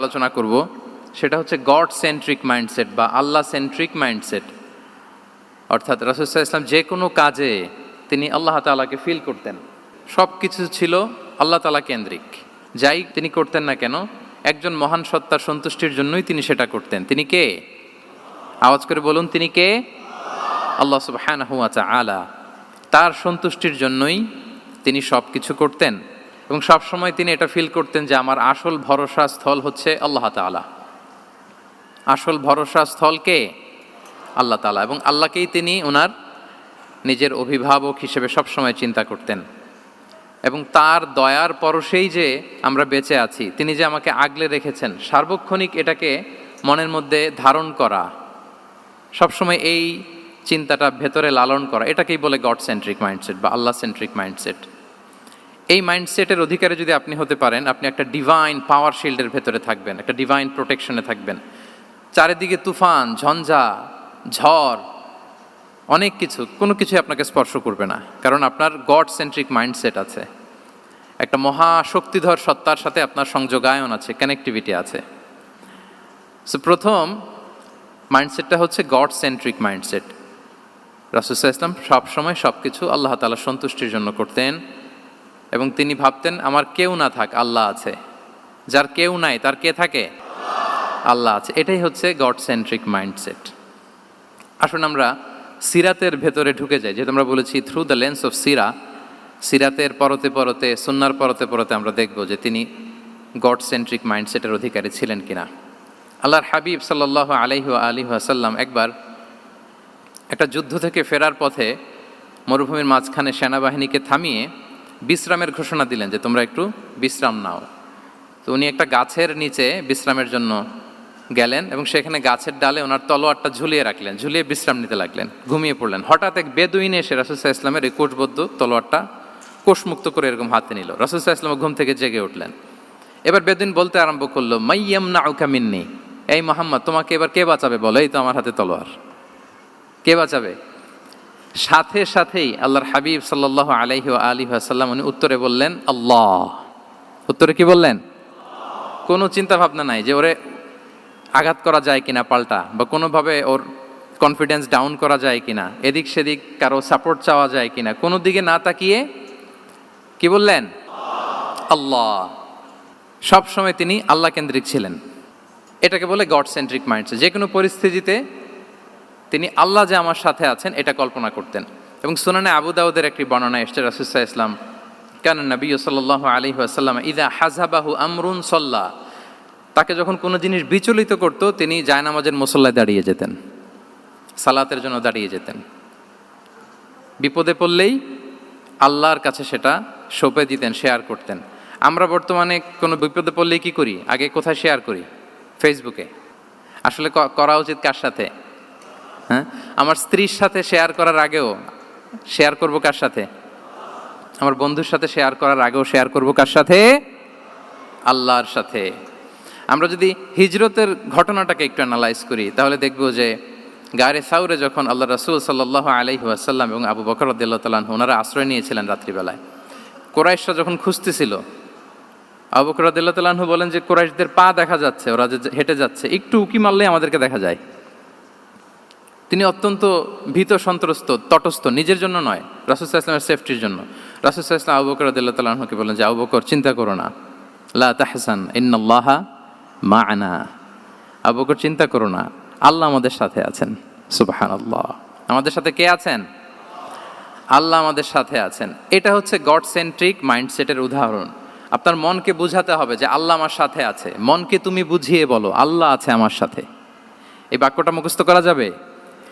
আলোচনা করব, সেটা হচ্ছে গড সেন্ট্রিক মাইন্ডসেট বা আল্লাহ সেন্ট্রিক মাইন্ডসেট অর্থাৎ রাসুসাহ ইসলাম যে কোনো কাজে তিনি আল্লাহ তালাকে ফিল করতেন। সব কিছু ছিল আল্লাহ তালা কেন্দ্রিক। যাই তিনি করতেন না কেন, একজন মহান সত্তার সন্তুষ্টির জন্যই তিনি সেটা করতেন। তিনি কে? আওয়াজ করে বলুন, তিনি কে? আল্লাহ সুবহানাহু ওয়া তাআলা। তার সন্তুষ্টির জন্যই তিনি সব কিছু করতেন। এবং সব সময় তিনি এটা ফিল করতেন যে আমার আসল ভরসা স্থল হচ্ছে আল্লাহ তাআলা। আসল ভরসা স্থল কে? আল্লাহ তাআলা। এবং আল্লাহকেই তিনি ওনার নিজের অভিভাবক হিসেবে সবসময় চিন্তা করতেন। এবং তার দয়ার পরশেই যে আমরা বেঁচে আছি, তিনি যে আমাকে আগলে রেখেছেন, সার্বক্ষণিক এটাকে মনের মধ্যে ধারণ করা সবসময় এই চিন্তাটা ভেতরে লালন করা, এটাকেই বলে গড সেন্ট্রিক মাইন্ডসেট বা আল্লাহ সেন্ট্রিক মাইন্ডসেট এই মাইন্ডসেটের অধিকারে যদি আপনি হতে পারেন, আপনি একটা ডিভাইন পাওয়ার শিল্ডের ভেতরে থাকবেন, একটা ডিভাইন প্রোটেকশনে থাকবেন। চারিদিকে তুফান, ঝঞ্ঝা, ঝড়, অনেক কিছু, কোনো কিছুই আপনাকে স্পর্শ করবে না। কারণ আপনার গড সেন্ট্রিক মাইন্ডসেট আছে। একটা মহাশক্তিধর সত্তার সাথে আপনার সংযোগায়ন আছে কানেক্টিভিটি আছে। সো প্রথম মাইন্ডসেটটা হচ্ছে গড সেন্ট্রিক মাইন্ডসেট রাসুসাহ ইসলাম সবসময় সব কিছু আল্লাহ তালা সন্তুষ্টির জন্য করতেন। এবং তিনি ভাবতেন, আমার কেউ না থাক, আল্লাহ আছে। যার কেউ নাই, তার কে থাকে? আল্লাহ আছে। এটাই হচ্ছে গড সেন্ট্রিক মাইন্ডসেট আসুন আমরা সিরাতের ভেতরে ঢুকে যাই। যেহেতু আমরা বলেছি থ্রু দ্য লেন্স অফ সিরা সিরাতের পরতে পরতে, সুন্নার পরতে পরতে আমরা দেখব যে তিনি গড সেন্ট্রিক মাইন্ডসেটের অধিকারী ছিলেন কিনা। আল্লাহর হাবিব সাল্লাহ আলহি আলী আসাল্লাম একবার একটা যুদ্ধ থেকে ফেরার পথে মরুভূমির মাঝখানে সেনাবাহিনীকে থামিয়ে বিশ্রামের ঘোষণা দিলেন যে তোমরা একটু বিশ্রাম নাও। তো উনি একটা গাছের নিচে বিশ্রামের জন্য গেলেন এবং সেখানে গাছের ডালে ওনার তলোয়ারটা ঝুলিয়ে রাখলেন, ঝুলিয়ে বিশ্রাম নিতে লাগলেন, ঘুমিয়ে পড়লেন। হঠাৎ এক বেদুইন এসে রাসুসাহ ইসলামের এই কোষবদ্ধ তলোয়ারটা কোষমুক্ত করে এরকম হাতে নিল। রাসুসাহ ইসলাম ঘুম থেকে জেগে উঠলেন। এবার বেদুইন বলতে আরম্ভ করল মাইয়াম না মিন্নি। এই মোহাম্মদ, তোমাকে এবার কে বাঁচাবে বলো? এই তো আমার হাতে তলোয়ার। কে বাঁচাবে? সাথে সাথেই আল্লাহর হাবিব সাল্লাহ আলাইহি আলী আসাল্লাম উনি উত্তরে বললেন, আল্লাহ। উত্তরে কি বললেন? কোনো চিন্তা ভাবনা নাই যে ওরে আঘাত করা যায় কিনা পাল্টা বা কোনোভাবে ওর কনফিডেন্স ডাউন করা যায় কিনা, এদিক সেদিক কারও সাপোর্ট চাওয়া যায় কিনা, কোনো দিকে না তাকিয়ে কি বললেন? আল্লাহ। সব সময় তিনি আল্লাহ কেন্দ্রিক ছিলেন। এটাকে বলে গড সেন্ট্রিক মাইন্ডসেট যে কোনো পরিস্থিতিতে তিনি আল্লাহ যে আমার সাথে আছেন, এটা কল্পনা করতেন। এবং সুনানে আবু দাউদের একটি বর্ণনা এসছে রাসুসাহ ইসলাম কেন নবী সাল্লাহ আলী আসাল্লাম ইদা হাজাবাহু আমরুন সল্লাহ তাকে যখন কোনো জিনিস বিচলিত করত, তিনি জায়নামাজের মোসল্লায় দাঁড়িয়ে যেতেন, সালাতের জন্য দাঁড়িয়ে যেতেন। বিপদে পড়লেই আল্লাহর কাছে সেটা সঁপে দিতেন, শেয়ার করতেন। আমরা বর্তমানে কোনো বিপদে পড়লেই কি করি? আগে কোথায় শেয়ার করি? ফেসবুকে আসলে করা উচিত কার সাথে? হ্যাঁ? আমার স্ত্রীর সাথে শেয়ার করার আগেও শেয়ার করব কার সাথে? আমার বন্ধুর সাথে শেয়ার করার আগেও শেয়ার করব কার সাথে? আল্লাহর সাথে। আমরা যদি হিজরতের ঘটনাটাকে একটু অ্যানালাইজ করি, তাহলে দেখব যে গারে সাউরে যখন আল্লাহ রাসুল সাল্লাহ আলাইহি আসাল্লাম এবং আবু বকর রদ্দাল্লাহ তালাহ ওনারা আশ্রয় নিয়েছিলেন রাত্রিবেলায়। কোরাইশরা যখন খুঁজতেছিল, আবু বকর তালাহু বলেন যে কোরাইশদের পা দেখা যাচ্ছে, ওরা যে হেঁটে যাচ্ছে, একটু উকি মারলেই আমাদেরকে দেখা যায়। তিনি অত্যন্ত ভীত, সন্ত্রস্ত, তটস্থ, নিজের জন্য নয় রাসুসাহ ইসলামের সেফটির জন্য। রাসুসাহ ইসলাম আবু বকর রদ্দাল্লাহ তালাহুকে বলেন যে, আবু বকর, চিন্তা করো না। লা তাহসান, ইন্নাল্লাহা মা আনা আবু বকর, চিন্তা করো না। আল্লাহ আমাদের সাথে আছেন। সুবাহান আল্লাহ আমাদের সাথে কে আছেন? আল্লাহ আমাদের সাথে আছেন। এটা হচ্ছে গড সেন্ট্রিক মাইন্ডসেটের উদাহরণ। আপনার মনকে বুঝাতে হবে যে, আল্লাহ আমার সাথে আছে। মনকে তুমি বুঝিয়ে বলো, আল্লাহ আছে আমার সাথে। এই বাক্যটা মুখস্থ করা যাবে?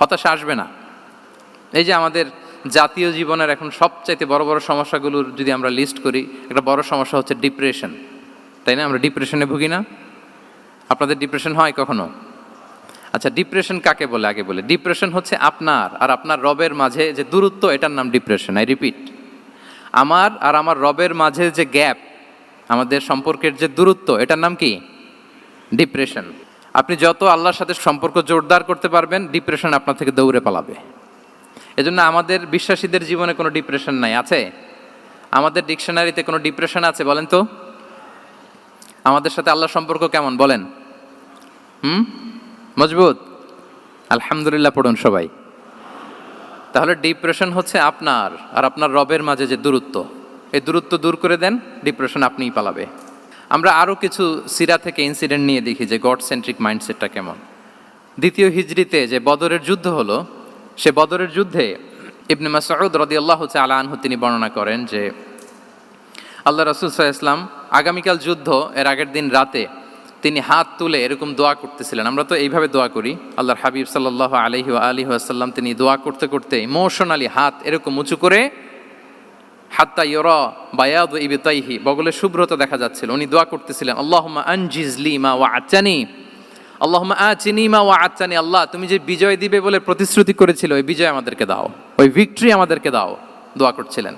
হতাশা আসবে না। এই যে আমাদের জাতীয় জীবনের এখন সবচাইতে বড় বড় সমস্যাগুলোর যদি আমরা লিস্ট করি, একটা বড় সমস্যা হচ্ছে ডিপ্রেশন তাই না? আমরা ডিপ্রেশনে ভুগি না? আপনাদের ডিপ্রেশন হয় কখনো? আচ্ছা ডিপ্রেশন কাকে বলে? আগে বলে। ডিপ্রেশন হচ্ছে আপনার আর আপনার রবের মাঝে যে দূরত্ব, এটার নাম ডিপ্রেশন আই রিপিট আমার আর আমার রবের মাঝে যে গ্যাপ আমাদের সম্পর্কের যে দূরত্ব, এটার নাম কি? ডিপ্রেশন আপনি যত আল্লাহর সাথে সম্পর্ক জোরদার করতে পারবেন ডিপ্রেশন আপনার থেকে দৌড়ে পালাবে। এজন্য আমাদের বিশ্বাসীদের জীবনে কোনো ডিপ্রেশন নাই, আছে? আমাদের ডিকশনারিতে কোনো ডিপ্রেশন আছে বলেন তো? আমাদের সাথে আল্লাহর সম্পর্ক কেমন, বলেন? হুম? মজবুত? আলহামদুলিল্লাহ, পড়ুন সবাই। তাহলে ডিপ্রেশন হচ্ছে আপনার আর আপনার রবের মাঝে যে দূরত্ব। এই দূরত্ব দূর করে দেন ডিপ্রেশন আপনিই পালাবে। আমরা আরও কিছু সিরা থেকে ইনসিডেন্ট নিয়ে দেখি যে গড সেন্ট্রিক মাইন্ডসেটটা কেমন। দ্বিতীয় হিজড়িতে যে বদরের যুদ্ধ হলো, সে বদরের যুদ্ধে ইবনে মাসউদ রাদিয়াল্লাহু তাআলা আনহু তিনি বর্ণনা করেন যে, আল্লাহ রাসূল ইসলাম আগামীকাল যুদ্ধ, এর আগের দিন রাতে তিনি হাত তুলে এরকম দোয়া করতেছিলেন। আমরা তো এইভাবে দোয়া করি, আল্লাহর হাবিব ওয়া আলিহি ওয়াসাল্লাম তিনি দোয়া করতে করতে ইমোশনালি হাত এরকম উঁচু করে হাত্তা ইয়রা বায়াদ ইবিতাইহি বগলে শুভ্রতা দেখা যাচ্ছিল। উনি দোয়া করতেছিলেন, আল্লাহুম্মা আনজিজলি মা ওয়া আচানি আল্লাহুম্মা আচিনি মা ওয়া আচানি আল্লাহ, তুমি যে বিজয় দিবে বলে প্রতিশ্রুতি করেছিল, ওই বিজয় আমাদেরকে দাও, ওই ভিক্টরি আমাদেরকে দাও। দোয়া করছিলেন।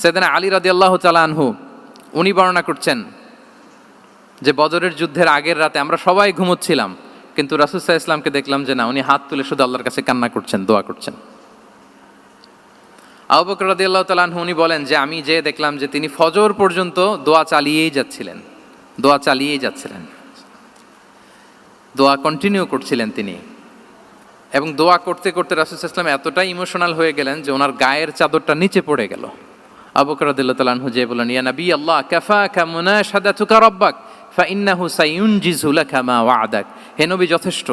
সেদিন আলী রাদি আল্লাহ আনহু, উনি বর্ণনা করছেন যে বদরের যুদ্ধের আগের রাতে আমরা সবাই ঘুমোচ্ছিলাম, কিন্তু রাসুসাহ ইসলামকে দেখলাম যে না, উনি হাত তুলে শুধু আল্লাহর কাছে কান্না করছেন, দোয়া করছেন। আবু বকর রাদিয়াল্লাহু তাআলা উনি বলেন যে আমি যে দেখলাম যে তিনি ফজর পর্যন্ত দোয়া চালিয়েই যাচ্ছিলেন, দোয়া চালিয়েই যাচ্ছিলেন। দোয়া কন্টিনিউ করছিলেন তিনি। এবং দোয়া করতে করতে রাসুল ইসলাম এতটাই ইমোশনাল হয়ে গেলেন যে ওনার গায়ের চাদরটা নিচে পড়ে গেল। আবু রাদিয়াল্লাহু তাআলা আনহু যে বলেন ইয়া নবী আল্লাহ, কাফাকা মুনাশাদাতুকা রাব্বাক, ফাইন্নাহু সাইউনজিজু লাকা মা ওয়া'দাক। হে নবী, যথেষ্ট।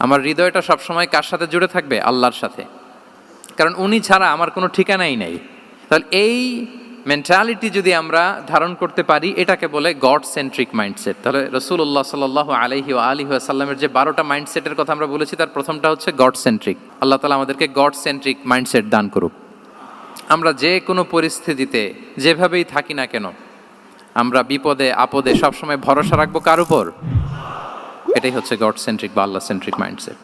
আমার হৃদয়টা সবসময় কার সাথে জুড়ে থাকবে? আল্লাহর সাথে। কারণ উনি ছাড়া আমার কোনো ঠিকানাই নেই। তাহলে এই মেন্টালিটি যদি আমরা ধারণ করতে পারি, এটাকে বলে গড সেন্ট্রিক মাইন্ডসেট তাহলে রসুল্লাহ সাল আলহি ও আলী আসাল্লামের যে বারোটা মাইন্ডসেটের কথা আমরা বলেছি, তার প্রথমটা হচ্ছে গড সেন্ট্রিক আল্লাহ তালা আমাদেরকে গড সেন্ট্রিক মাইন্ডসেট দান করুক। আমরা যে কোনো পরিস্থিতিতে যেভাবেই থাকি না কেন, আমরা বিপদে, আপদে সবসময় ভরসা রাখব কার উপর? এটাই হচ্ছে গড সেন্ট্রিক বা আল্লাহ সেন্ট্রিক মাইন্ডসেট